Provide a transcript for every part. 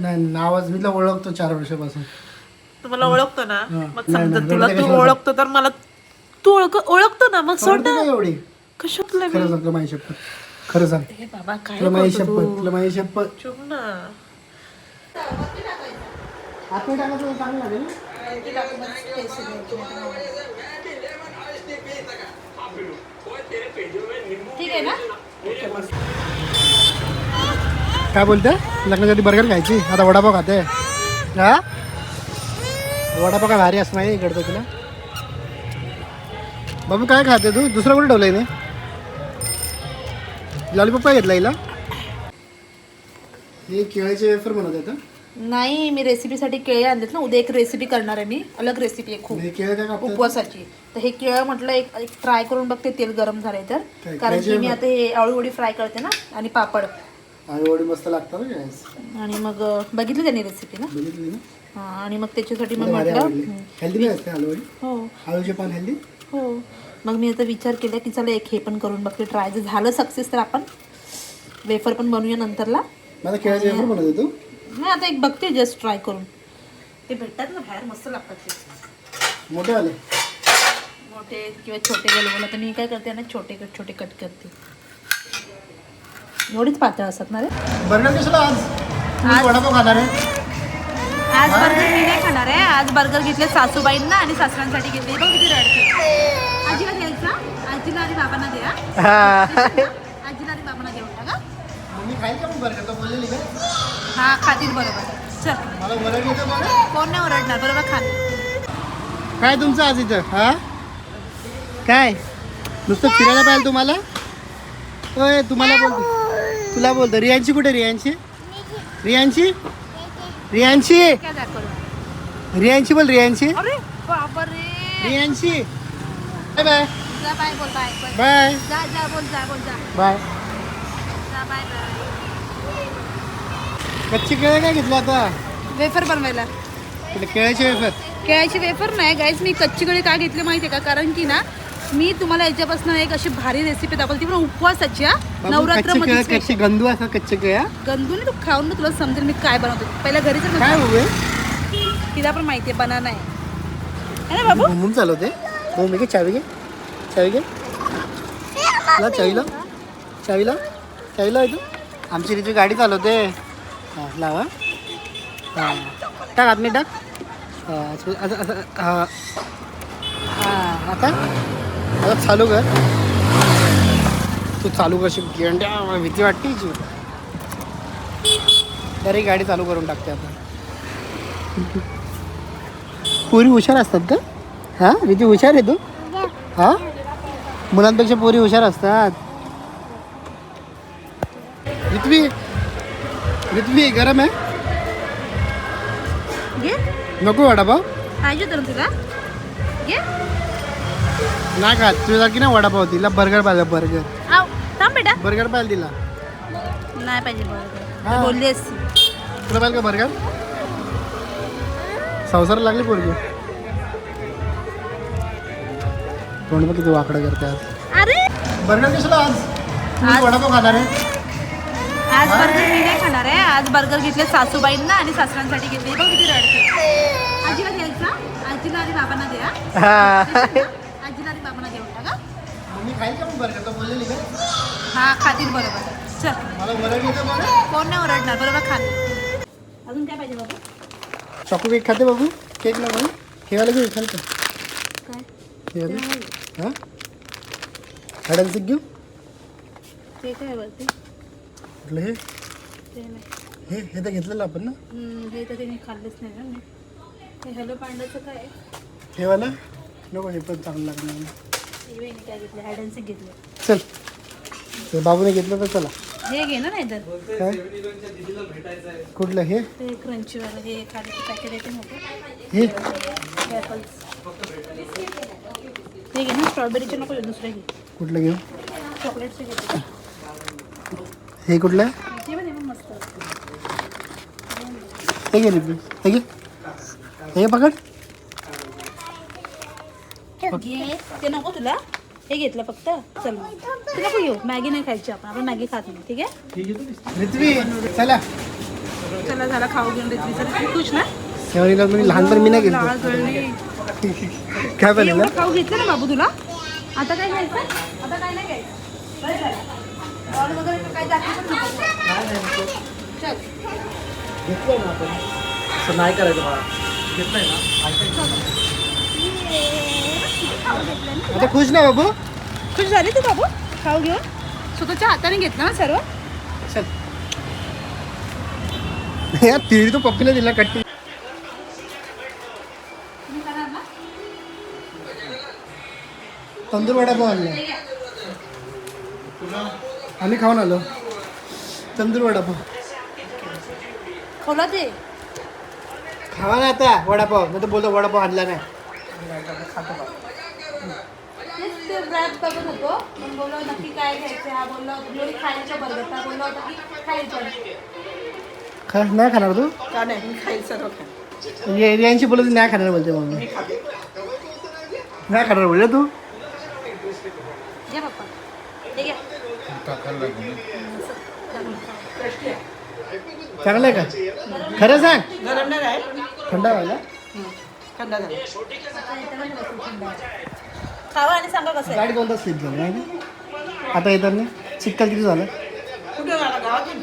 नाही नावाज मी तुला ओळखतो चार वर्षापासून. तू मला ओळखतो ना. हा. मग नाही, समजा नाही, तुला रडते तू कशाला? ओळखतो तर मला तू ओळख ओळखतो ना. मग सोड ना. का एवढी? कशातलं मी? खरं सांग तुला माझी शपथ. खरं सांग. हे बाबा काय तुला माझी करतो शपथ तू? तुला माझी शपथ. चुप ना. आतमध्ये टाकायचं चांगलं लागेल ना? ठीक आहे ना? काय बोलते लग्नासाठी बर्गर खायची. आता वडापाव खाते. हा? वडापाव काय भारी असं माहिती इकडचं तुला? बाबू काय खाते तू? दुसरं कुठे ठेवलंय ने लॉलीपॉप काय घेतला हिला? हे केळीचे वेफर बनवत आहे नाही मी रेसिपीसाठी केळे आणलेत ना. उद्या एक रेसिपी करणार आहे मी. अलग रेसिपी आहे खूप. उपवासाची. तर हे केळं म्हटलं एक एक ट्राय करून बघते तेल गरम झालंय तर. कारण की केळ्याची मी आता हे आळूवडी फ्राय करते ना आणि पापड. आणि एवढी मस्त लागतात ना गॅस आणि मग अं, बघितली त्यांनी रेसिपी ना? बघितली ना? हा, आणि मग त्याच्यासाठी मग मला म्हटलं हं, हेल्दी नाही असते हलवडी हो. आळूचे पान हेल्दी हो. मग मी आता विचार केला की चला एक हे पण करून बघते. ट्राय जर झालं सक्सेस तर आपण वेफर पण बनवूया नंतरला. माझा केळ्याचे वेफर बनवते तू? नाही आता एक बघते जस्ट ट्राय करून. ते भेटतात ना बाहेर मस्त लागतात ते. मोठे आले मोठे किंवा छोटे गलगल तर मी काय करते ना छोटे कट छोटे कट करते. एवढीच पातळ असतात ना रे? बर्गर कशाला आज? तुम्ही वडापाव खाणार आहे. आज बर्गर मी नाही खाणार आहे. आज बर्गर घेतले सासूबाईंना आणि सासऱ्यांसाठी घेतले. बघ किती रडते आजीला द्यायचा? आजीला आणि बाबांना द्या. आजीला आणि बाबांना देऊन टाका. मम्मी खाईल का मग बर्गर? तो बोललेली का? हा खातील बरोबर. चल. मला बरं घेतो बघा. कोण नाही ओरडणार? बरोबर खाल. काय तुमचं आज इथं? हा? काय? नुसतं फिरायला पाहिजे तुम्हाला? होय तुम्हाला बोलतो. तुला बोलतो. रियांची कुठे रियांची रियांची रियांची काय जा करू रियांची बोल बापरे. रियांची बाय बाय बाय बोल बाय बाय बाय जा जा बोल जा बोल जा. बाय जा बाय बाय. कच्ची केळं काय घेतलं आता? वेफर बनवायला. केळ्याचे वेफर. केळ्याची वेफर नाही गाईज मी कच्ची केळी का घेतली माहिती आहे का? कारण की ना मी तुम्हाला याच्यापासून एक अशी भारी रेसिपी दाखवली ती पण उपवासाची केळं कच्चे गंदू असं कच्चे केळ्या गंदून तू खाऊन ना तुला समजेल मी काय बनवते. पहिल्या घरी होऊ तिला पण माहिती आहे बनाना आहे. ना बाबू? घुमून चालवते हो मी घे चावी घे. चावी घे. ला चावीला. चावीला. चावीला आहे तू आमची रीती गाडी चालवते. हां लावा. हां. टाक आतमध्ये टाक. हां असं असं हां आता? आता चालू कर. तू चालू करशील. गेंड्या मला भीती वाटते हिची. तरी गाडी चालू करून टाकते आता. पोरी हुशार असतात का? हां? रीती हुशार आहे तू? हां? मुलांपेक्षा पोरी हुशार असतात. ऋत्वी ऋत्वी गरम आहे? नको वडापाव. पाहिजे तर तुला नाही का तुझ्यासारखी ना वडापाव तिला? बर्गर पाहिजे बर्गर आव थांब बेटा. बर्गर पाहिजे तिला. नाही पाहिजे बरोबर हा. बोलली असती. तुला पाहिजे का बर्गर संसार लागली पोरगी. तोंड बघ किती वाकडं करते आज. अरे! बर्गर कशाला आज? तुम्ही आज- वडापाव खाणार आहे. आज बर्गर मी नाही खाणार आहे. आज बर्गर घेतले सासूबाईंना आणि सासऱ्यांसाठी घेतले बघ किती रडते आजीला द्यायचा? आजीला आणि बाबांना द्या. खाईल का मग बर्गर तो बोललेली का? हा खातील बरोबर. चल. मला बरं. घेतो कोण नाही ओरडणार बरोबर खाल. अजून काय पाहिजे बाबा? चॉको केक खाते बाबू? केक ना बाबू ठेवायला घेऊ खाल का? काय? ठेवायला हां? हॅडल घेऊ? ते काय वरती म्हटलं हे? ते नाही. हे हे तर घेतलेलं आपण ना? हम्म, हे तर त्यांनी खाल्लंच नाही ना. मी हे हॅलो पांडाचं काय आहे? ठेवायला? नको हे पण चांगलं लागणार नाही. वहिनी काय घेतलं? हॅडन्सिक घेतलं. चल. ते बाबूने घेतलं तर चला. हे घे ना नाही तर काय? कुठलं हे? ते क्रंचीवालं हे पॅकेट येते मोठं हे? ॲपल्स हे घे ना स्ट्रॉबेरीचे नको घेऊ, दुसरे घे. कुठलं घेऊ? चॉकलेटचे हे कुठलं? आहे ते पण हे पण मस्त. हे घे रिपी हे घे. हे पकड. घे. ते नको तुला. हे घेतलं फक्त. चल. ते नको घेऊ. मॅगी नाही खायची आपण. आपण मॅगी खात नाही. ठीक आहे? चला. चला झाला. खाऊ घेऊन तू खुश ना? मी लहानपणी मी नाही लाळ गेलो गळली काय एवढं खाऊ घेतलं ना बाबू तुला? आता काय घ्यायचं? आता काय नाही घ्यायचं. बरं झालं बॉल वगैरे काय दाखवू पण नको. चल. घेतलंय ना आपण. असं नाही करायचं मला घेतलंय ना? आता खुश ना बाबू? खुश झाली तू बाबू? खाऊ घेऊन? स्वतःच्या हाताने घेतलं ना सर्व? चल. यार तिरी तो पप्पीने दिला कट्टी तंदूर वडापाव आणला. आम्ही खाऊन आलो. तंदूर वडापाव खोला ते खावा ना आता वडापाव. नाही तर बोलतो वडापाव आणला नाही. ते रॅप बघत होतो मग बोललो नक्की काय घ्यायचं? हा बोललो होतो खायचं बर्गर बोललो होतो की खायचं. खा नाही खाणार तू? का नाही? मी खाईल सर्व खाईल. ये- यांशी बोलत नाही खाणार बोलते मम्मी. नाही खाणार बोलले तू? पप्पा. हे चांगलं आहे का? खरं सांग. गरम नाही राहील. थंड व्हायला थंड झालं. खावा आणि सांगा कसं आहे. गाडी दोनदा स्लिप झाली? नाही का? आता येताना चिक्कल किती झालं? कुठे आला गावातून?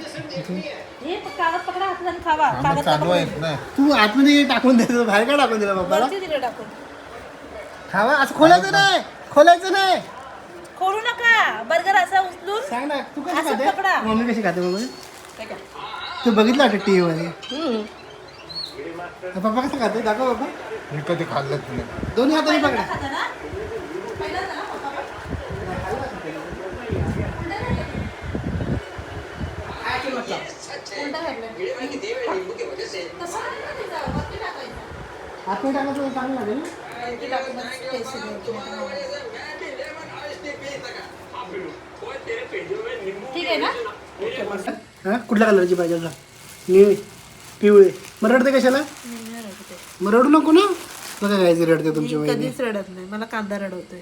हे कागद पकडा हातात आणि खावा. कागद पकडा तू आतमध्ये टाकून द्यायचं बाहेर का टाकून दिलं बाप्पाला? वरती दिलं टाकून. खावा असं खोलायचं नाही. खोलायचं नाही. खोलू नका. बर्गर असा उचलून सांग ना तू कशी असं खाते? पकडा. मम्मी कशी खाते बघू तू बघितलं वाटतं टी व्हीमध्ये पप्पा कसं खाते? दाखव बाबा मी कधी खाल्लंच नाही. दोन्ही हाताने पकडा. खाता ना? पहिला झाला पप्पा पण. उलटा घातलं. तसं नाही करायचं, वरती टाकायचं. चांगलं लागेल हा कुठल्या कलरची पाहिजे निळी पिवळी मग रडते कशाला मग रडू नको ना बघा काय रडते तुमची वहिनी? कधीच रडत नाही. मला कांदा रडवतोय.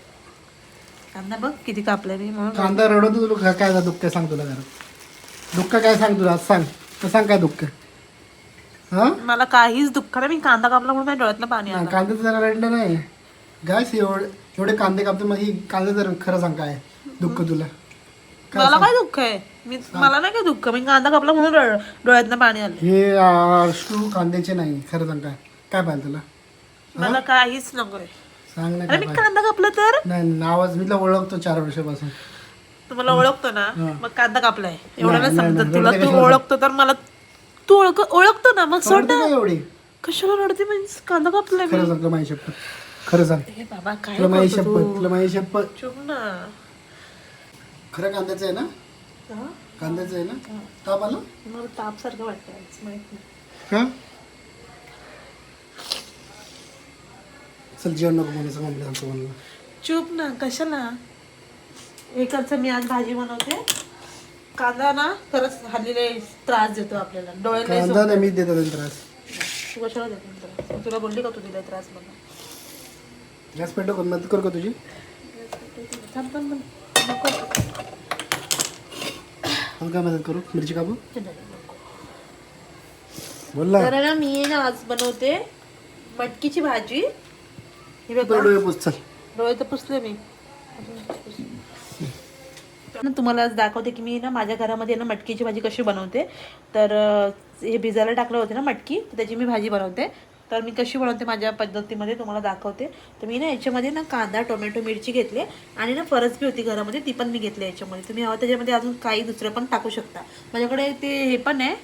कांदा बघ किती कापलाय मी म्हणून कांदा रडवतो तुला काय काय दुःख सांग तुला घरात दुःख काय सांग तुला? आज सांग. तर सांग काय दुःख हा? मला काहीच दुःख नाही. मी कांदा कापला म्हणून माझ्या डोळ्यातलं पाणी आलं. कांद्याचं जरा रडलं नाही. गायस एवढे एवढे कांदे कापते मग ही कांदे जर खरं सांग काय दुःख तुला? मला काय दुःख आहे? मी मला नाही काय दुःख. मी कांदा कापला म्हणून डोळ- डोळ्यातनं पाणी आलं. हे अश्रू कांद्याचे नाही. खरं सांग काय. काय पाहिजे तुला? मला काहीच नकोय सांग ना अरे मी कांदा कापला तर? नाही नावाज मी तुला ओळखतो चार वर्षापासून. तुम्हाला ओळखतो ना मग कांदा कापलाय. एवढं नाही, नाही नाही, समजत तुला. तू? ओळखतो तर मला तू ओळख ओळखतो ना मग सोड ना. एवढी? कशाला रडते म्हणजे कांदा कापलाय मी. खरं सांग तुला माझी शपथ. खरं सांग. हे बाबा काय तुला माझी करतो शपथ? तुला माझी शपथ. चुप ना. खरं कांद्याचं आहे ना? हा? कांद्याचं आहे ना? ताप आला? मला ताप सारखं वाटतं आज, माहीत नाही. का? चल जेवण नको म्हणायचं मम्मी सांगतो म्हणलं. चुप ना कशाला? एकाचं मी आज भाजी बनवते. कांदा ना खरंच हल्लीला त्रास देतो आपल्याला. डोळ्याला कांदा नाही मी देतो त्रास. तू कशाला देतो त्रास. मी तुला बोलली का तू दिला त्रास मला? गॅस पेटो करून मदत करू का तुझी? थांब थांब थांब. नको. मग काय मदत करू? मिरची कापू? बोल तर ना मी ना आज बनवते मटकीची भाजी. ही बघा डोळे पुस चल. डोळे तर पुसले मी. ना तुम्हाला आज दाखवते की मी ना माझ्या घरामध्ये ना मटकीची भाजी कशी बनवते. तर हे भिजायला टाकलं होते ना मटकी तर त्याची मी भाजी बनवते. तर मी कशी बनवते माझ्या पद्धतीमध्ये तुम्हाला दाखवते. तर मी ना याच्यामध्ये ना कांदा टोमॅटो मिरची घेतली. आणि ना फरसबी होती घरामध्ये ती पण मी घेतली याच्यामध्ये. तुम्ही हवं त्याच्यामध्ये अजून काही दुसरं पण टाकू शकता. माझ्याकडे ते हे पण आहे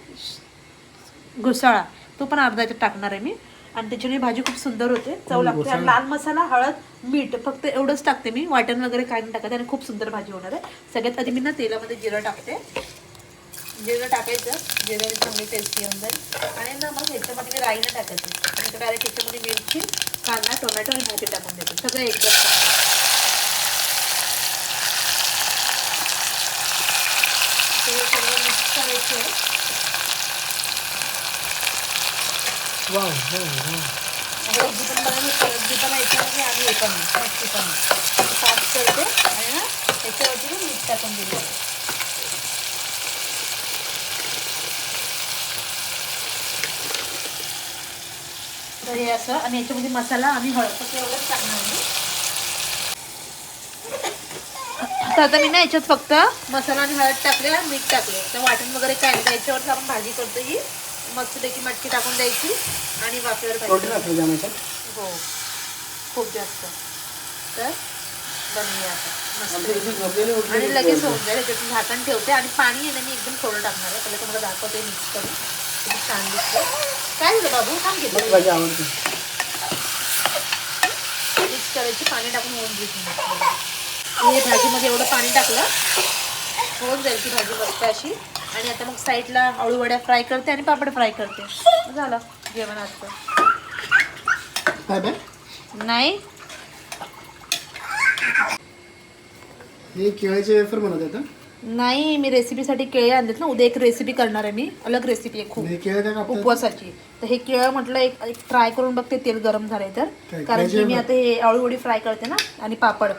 घुसाळा. तो पण अर्धा याच्यात टाकणार आहे मी. आणि त्याच्याने भाजी खूप सुंदर होते. चव लागते. आणि लाल मसाला हळद मीठ फक्त एवढंच टाकते मी. वाटण वगैरे काय नाही टाकते आणि खूप सुंदर भाजी होणार आहे. सगळ्यात आधी मी ना तेलामध्ये जिरं टाकते. जिरं टाकायचं. जिरं चांगली टेस्ट येऊन जाईल. आणि ना मग ह्याच्यामध्ये मी राईनं टाकायचं. आणि डायरेक्ट ह्याच्यामध्ये मिरची कांदा टोमॅटो आणि भाजी टाकून देते. सगळं एकदम करायचं आहे वाव हळदी पण हळदी पण आणि हे पण पण. साफ करते आणि ना त्याच्यावरती मीठ टाकून दिलं तर हे असं आणि याच्यामध्ये मसाला आम्ही हळद फक्त एवढंच टाकणार तर आता मी ना याच्यात फक्त मसाला आणि हळद टाकले मीठ टाकले. तर वाटण वगैरे काय नाही तर याच्यावरच आपण भाजी करतो ही. मस्तपैकी मटकी टाकून द्यायची आणि वाफेवर पाहिजे हो. खूप जास्त. तर बनवूया आता. आणि लगेच होऊन जाईल. त्याच्यातून झाकण ठेवते आणि पाणी आहे ना मी एकदम थोडं टाकणार आहे. पहिलं तुम्हाला दाखवते मिक्स करून. किती छान दिसते. काय झालं बाबू? मला घेतलं मिक्स करायची पाणी टाकून होऊन घेतली हे भाजीमध्ये एवढं पाणी टाकलं होऊन जाईल ती भाजी मस्त अशी. आणि आता मग साईडला अळूवड्या फ्राय करते आणि पापड फ्राय करते. झालं जेवण आजचं. नाही. हे केळीचे वेफर बनवत आता. नाही मी रेसिपीसाठी केळे आणलेत ना उद्या एक रेसिपी करणार आहे मी. अलग रेसिपी आहे खूप. हे उपवासाची. तर हे केळं म्हटलं एक एक ट्राय करून बघते तेल गरम झालंय तर. कारण की मी? आता हे अळूवडी फ्राय करते ना आणि पापड.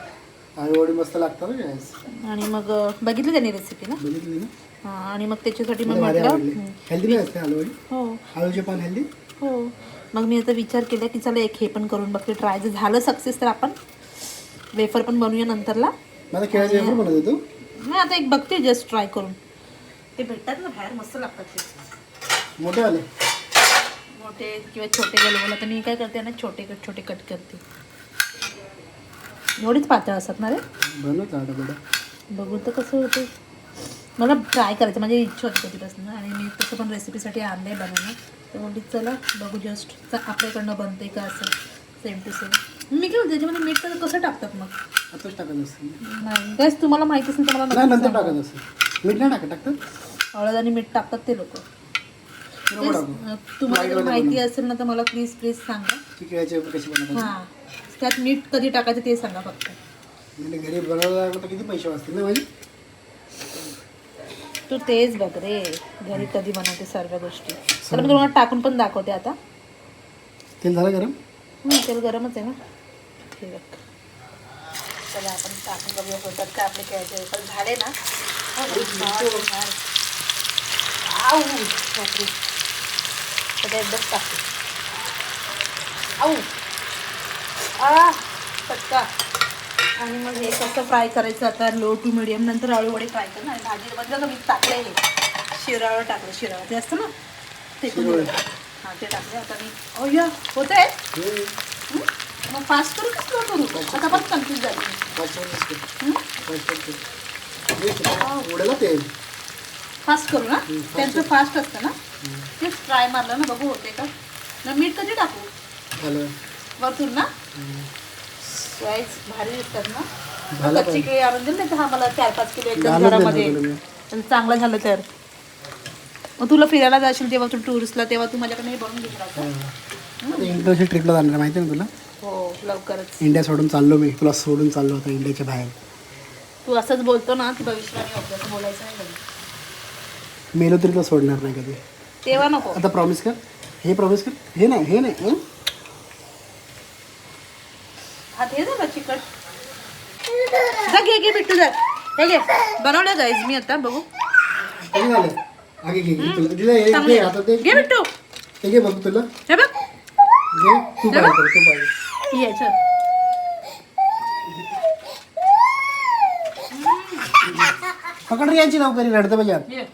आई वडी मस्त लागतात गॅस आणि मग बघितली त्यांनी रेसिपी ना? बघितली ना? हा, आणि मग त्याच्यासाठी मग म्हटलं हं, हेल्दी हो. आलूचे पान हेल्दी हो. मग मी आता विचार केला की चला एक हे पण करून बघते. ट्राय जर झालं सक्सेस तर आपण वेफर पण बनवूया नंतरला. माझा केळ्याचे वेफर बनवत होतो नाही आता एक बघते जस्ट ट्राय करून. ते भेटतात ना बाहेर मस्त लागतात ते. मोठे आले. मोठे किंवा छोटे गलगोला तर मी काय करते ना छोटे कट छोटे कट करते. एवढीच पातळ असतात ना रे? बनवत बघू तर कसं होतं मला ट्राय करायचं माझी इच्छा होती कधीपासून. आणि मी तसं पण रेसिपीसाठी आणलं बनवणं तर म्हणली चला बघू जस्ट आपल्याकडनं बनते का असं. सेम टू सेम मी काय त्याच्यामध्ये मीठ तर कसं टाकतात मग? आताच टाकत असते नाही. गॅस तुम्हाला माहिती असेल तर मला नंतर. टाकत असते मीठ नाही टाकत टाकतात? हळद आणि मीठ टाकतात ते लोक. तुम्हाला जर माहिती असेल ना तर मला प्लीज प्लीज सांगा. हां. त्यात मीठ कधी टाकायचं ते सांगा फक्त. म्हणजे घरी बनवायला किती पैसे वाचतील ना माझे? तू तेच बघ रे. घरी कधी बनवते सर्व गोष्टी. तर मी तुम्हाला टाकून पण दाखवते आता. तेल झालं गरम? हं, तेल गरमच आहे ना. हे बघ. चला आपण टाकून बघूया होतात का आपले खेळाचे वेफर झाले ना. हो, छान, छान. आऊ बापरे. सगळं एकदाच टाकते. आऊ. आ पटका. आणि मग हे कसं फ्राय करायचं आता? लो टू मिडियम नंतर अळूवडे फ्राय करणं आणि भाजी बदलं का मी टाकलं हे. शिराळं टाकलं शिराळं. ते असतं ना? ते. हां ते टाकले आता मी ओ या होत आहे मग फास्ट करू का स्लो करू? आता पण कन्फ्यूज झाली. हं? फास्ट करू ना? त्यांचं फास्ट असतं ना? तेच ट्राय मारलं ना बघू होते का? ना मीठ कधी टाकू? वरतून ना? गाईस भारी दिसतात ना? झालं कच्ची केळी आणून दिली नाही हा मला चार पाच किलो एकदम घरामध्ये. चांगलं झालं तर. मग तुला फिरायला जाशील तेव्हा तू टुरिस्टला तेव्हा तू माझ्याकडे हे बनवून घेतला इंटरनॅशनल ट्रिपला जाणार माहिती आहे ना तुला? हो लवकरच. इंडिया सोडून चाललो मी. तुला सोडून चाललो होता इंडियाच्या बाहेर. तू असंच बोलतो ना की असं बोलायचं नाही मेलो तरी तुला सोडणार नाही कधी. तेव्हा नको. आता प्रॉमिस कर. हे प्रॉमिस कर. हे नाही हे नाही हा चिकट. जा घे घे बिट्टू जा. हे घे. बनवलं गाईज मी आता बघू. घे हे बिट्टू. घे बघ तुला. हे बघ. पकड रे यांची लवकर रडतं पाहिजे